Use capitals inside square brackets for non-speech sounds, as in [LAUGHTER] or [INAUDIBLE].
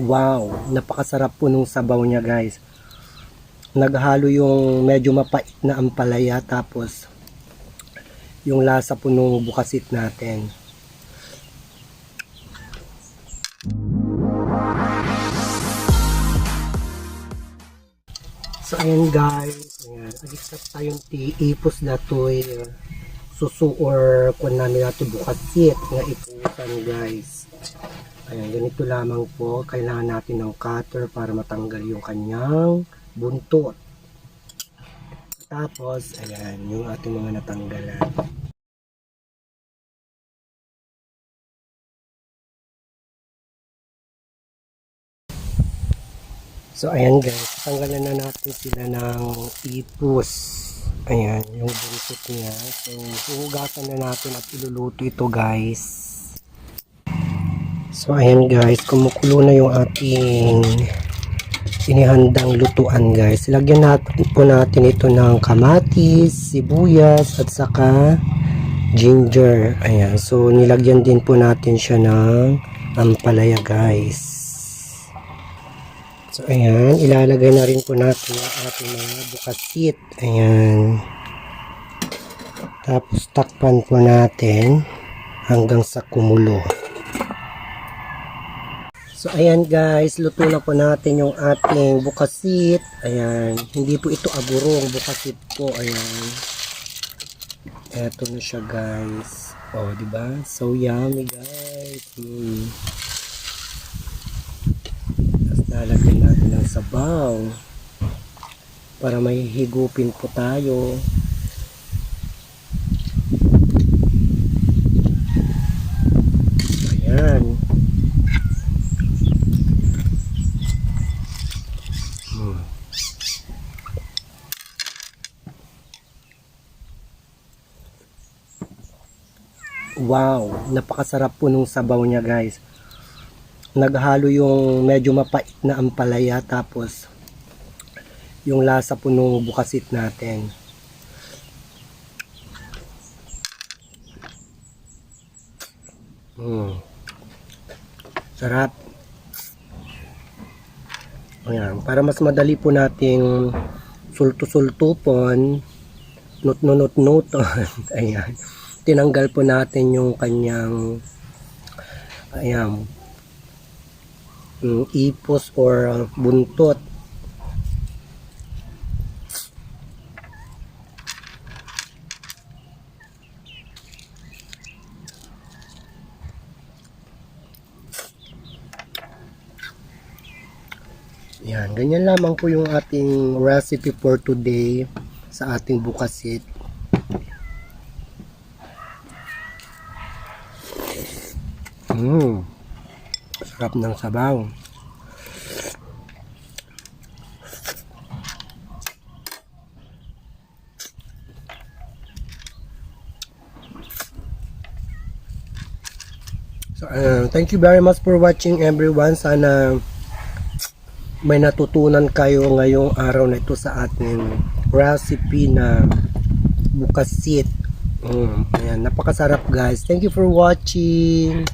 Wow, napakasarap po nung sabaw niya guys. Naghalo yung medyo mapait na ampalaya tapos yung lasa po nung bukasit natin. So ayan guys, ayan, agisap tayong ti ipos datoy susu or kung namin natin bukasit nga ipusan guys. Ayan, ganito lamang po. Kailangan natin ng cutter para matanggal yung kanyang buntot. Tapos, ayan, yung ating mga natanggalan. So, ayan guys, tanggalan na natin sila ng ipos. Ayan, yung buntot niya. So, huhugasan na natin at iluluto ito guys. So ayan guys, kumukulo na yung ating inihandang lutuan guys. Lagyan natin po natin ito ng kamatis, sibuyas at saka ginger. Ayan, so nilagyan din po natin siya ng ampalaya guys. So ayan, ilalagay na rin po natin ang ating mga bukasit. Ayan. Tapos takpan po natin hanggang sa kumulo. So ayan guys, luto na po natin yung ating bukasit. Ayan, hindi po ito aburong bukasit po. Ayan. Eto na siya guys. Oh, di ba? So yummy guys. Hmm. Tapos lalagyan natin ng sabaw para may higupin po tayo. Ayan. Wow, napakasarap po nung sabaw niya guys. Naghalo yung medyo mapait na ampalaya tapos yung lasa po nung bukasit natin. Mm. Sarap. Ayan, para mas madali po nating sulto-sultupon, nut-nut-nuton. [LAUGHS] Ayan tinanggal po natin yung kanyang ayan ipos or buntot. Yan ganyan lamang po yung ating recipe for today sa ating bukasit Mmm. Sarap ng sabaw. So, uh, thank you very much for watching everyone. Sana may natutunan kayo ngayong araw na ito sa ating recipe na bukasit. Mm, ayan, napakasarap guys. Thank you for watching.